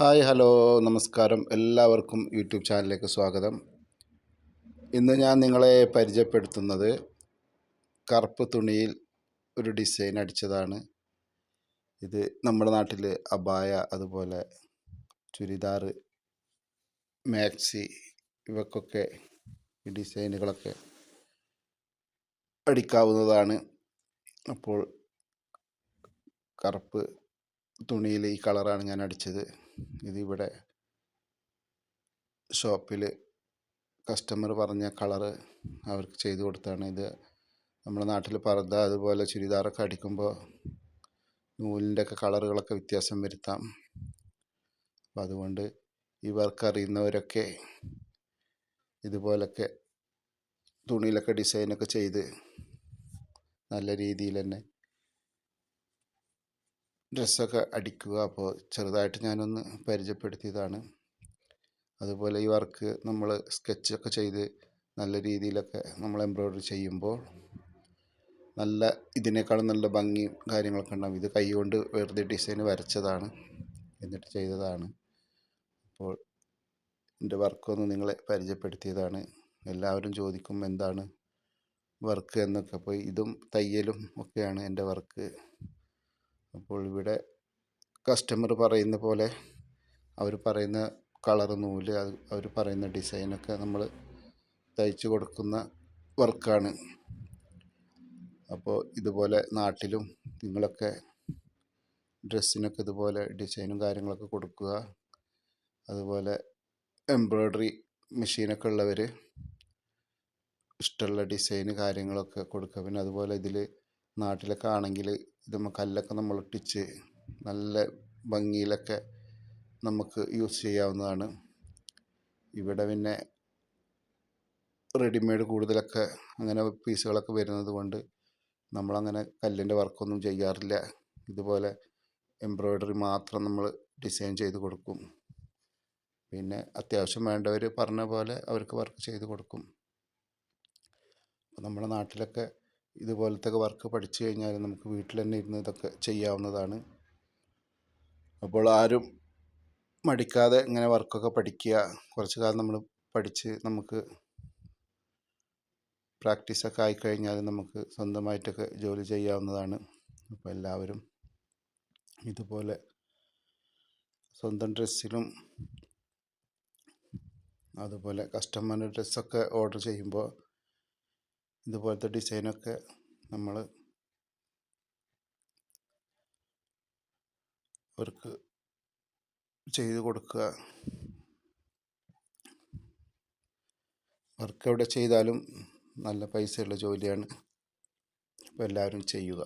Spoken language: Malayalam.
ഹായ് ഹലോ നമസ്കാരം. എല്ലാവർക്കും യൂട്യൂബ് ചാനലിലേക്ക് സ്വാഗതം. ഇന്ന് ഞാൻ നിങ്ങളെ പരിചയപ്പെടുത്തുന്നത് കറുപ്പ് തുണിയിൽ ഒരു ഡിസൈൻ അടിച്ചതാണ്. ഇത് നമ്മുടെ നാട്ടിൽ അബായ അതുപോലെ ചുരിദാർ മാക്സി ഇവക്കൊക്കെ ഈ ഡിസൈനുകളൊക്കെ അടിക്കാവുന്നതാണ്. അപ്പോൾ കറുപ്പ് തുണിയിൽ ഈ കളറാണ് ഞാൻ അടിച്ചത്. ഇതിവിടെ ഷോപ്പിൽ കസ്റ്റമർ പറഞ്ഞ കളറ് അവർക്ക് ചെയ്തു കൊടുത്താണ്. ഇത് നമ്മുടെ നാട്ടിൽ പർദ്ദ അതുപോലെ ചുരിദാറൊക്കെ അടിക്കുമ്പോൾ നൂലിന്റെ ഒക്കെ കളറുകളൊക്കെ വ്യത്യാസം വരുത്താം. അപ്പം അതുകൊണ്ട് ഈ വർക്ക് അറിയുന്നവരൊക്കെ ഇതുപോലൊക്കെ തുണിയിലൊക്കെ ഡിസൈനൊക്കെ ചെയ്ത് നല്ല രീതിയിൽ തന്നെ ഡ്രസ്സൊക്കെ അടിക്കുക. അപ്പോൾ ചെറുതായിട്ട് ഞാനൊന്ന് പരിചയപ്പെടുത്തിയതാണ്. അതുപോലെ ഈ വർക്ക് നമ്മൾ സ്കെച്ചൊക്കെ ചെയ്ത് നല്ല രീതിയിലൊക്കെ നമ്മൾ എംബ്രോയ്ഡറി ചെയ്യുമ്പോൾ നല്ല ഇതിനേക്കാളും നല്ല ഭംഗിയും കാര്യങ്ങളൊക്കെ ഉണ്ടാകും ഇത് കൈകൊണ്ട് വെറുതെ ഡിസൈൻ വരച്ചതാണ്. എന്നിട്ട് ചെയ്തതാണ്. അപ്പോൾ എന്റെ വർക്കൊന്ന് നിങ്ങളെ പരിചയപ്പെടുത്തിയതാണ്. എല്ലാവരും ചോദിക്കും എന്താണ് വർക്ക് എന്നൊക്കെ. അപ്പോൾ ഇതും തയ്യലും ഒക്കെയാണ് എന്റെ വർക്ക്. അപ്പോൾ ഇവിടെ കസ്റ്റമർ പറയുന്ന പോലെ അവർ പറയുന്ന കളർ നൂൽ അവർ പറയുന്ന ഡിസൈനൊക്കെ നമ്മൾ തയ്ച്ചു കൊടുക്കുന്ന വർക്കാണ് അപ്പോൾ ഇതുപോലെ നാട്ടിലും നിങ്ങളൊക്കെ ഡ്രസ്സിനൊക്കെ ഇതുപോലെ ഡിസൈനും കാര്യങ്ങളൊക്കെ കൊടുക്കുക. അതുപോലെ എംബ്രോയ്ഡറി മെഷീനൊക്കെ ഉള്ളവർ ഇഷ്ടമുള്ള ഡിസൈന് കാര്യങ്ങളൊക്കെ കൊടുക്കുക. പിന്നെ അതുപോലെ ഇതിൽ നാട്ടിലൊക്കെ ആണെങ്കിൽ ഇതുമ്മ കല്ലൊക്കെ നമ്മൾ ഒട്ടിച്ച് നല്ല ഭംഗിയിലൊക്കെ നമുക്ക് യൂസ് ചെയ്യാവുന്നതാണ്. ഇവിടെ പിന്നെ റെഡിമെയ്ഡ് കൂടുതലൊക്കെ അങ്ങനെ പീസുകളൊക്കെ വരുന്നത് കൊണ്ട് നമ്മളങ്ങനെ കല്ലിന്റെ വർക്കൊന്നും ചെയ്യാറില്ല. ഇതുപോലെ എംബ്രോയ്ഡറി മാത്രം നമ്മൾ ഡിസൈൻ ചെയ്ത് കൊടുക്കും. പിന്നെ അത്യാവശ്യം വേണ്ടവർ പറഞ്ഞ പോലെ അവർക്ക് വർക്ക് ചെയ്ത് കൊടുക്കും. നമ്മുടെ നാട്ടിലൊക്കെ ഇതുപോലത്തെ വർക്ക് പഠിച്ചു കഴിഞ്ഞാൽ നമുക്ക് വീട്ടിൽ തന്നെ ഇരുന്ന് ഇതൊക്കെ ചെയ്യാവുന്നതാണ്. അപ്പോൾ ആരും മടിക്കാതെ ഇങ്ങനെ വർക്കൊക്കെ പഠിക്കുക. കുറച്ച് കാലം നമ്മൾ പഠിച്ച് നമുക്ക് പ്രാക്ടീസൊക്കെ ആയിക്കഴിഞ്ഞാൽ നമുക്ക് സ്വന്തമായിട്ടൊക്കെ ജോലി ചെയ്യാവുന്നതാണ്. അപ്പോൾ എല്ലാവരും ഇതുപോലെ സ്വന്തം ഡ്രസ്സിലും അതുപോലെ കസ്റ്റമറിന്റെ ഡ്രസ്സൊക്കെ ഓർഡർ ചെയ്യുമ്പോൾ ഇതുപോലത്തെ ഡിസൈനൊക്കെ നമ്മൾ അവർക്ക് ചെയ്ത് കൊടുക്കുക. വർക്ക് എവിടെ ചെയ്താലും നല്ല പൈസയുള്ള ജോലിയാണ് അപ്പോൾ എല്ലാവരും ചെയ്യുക.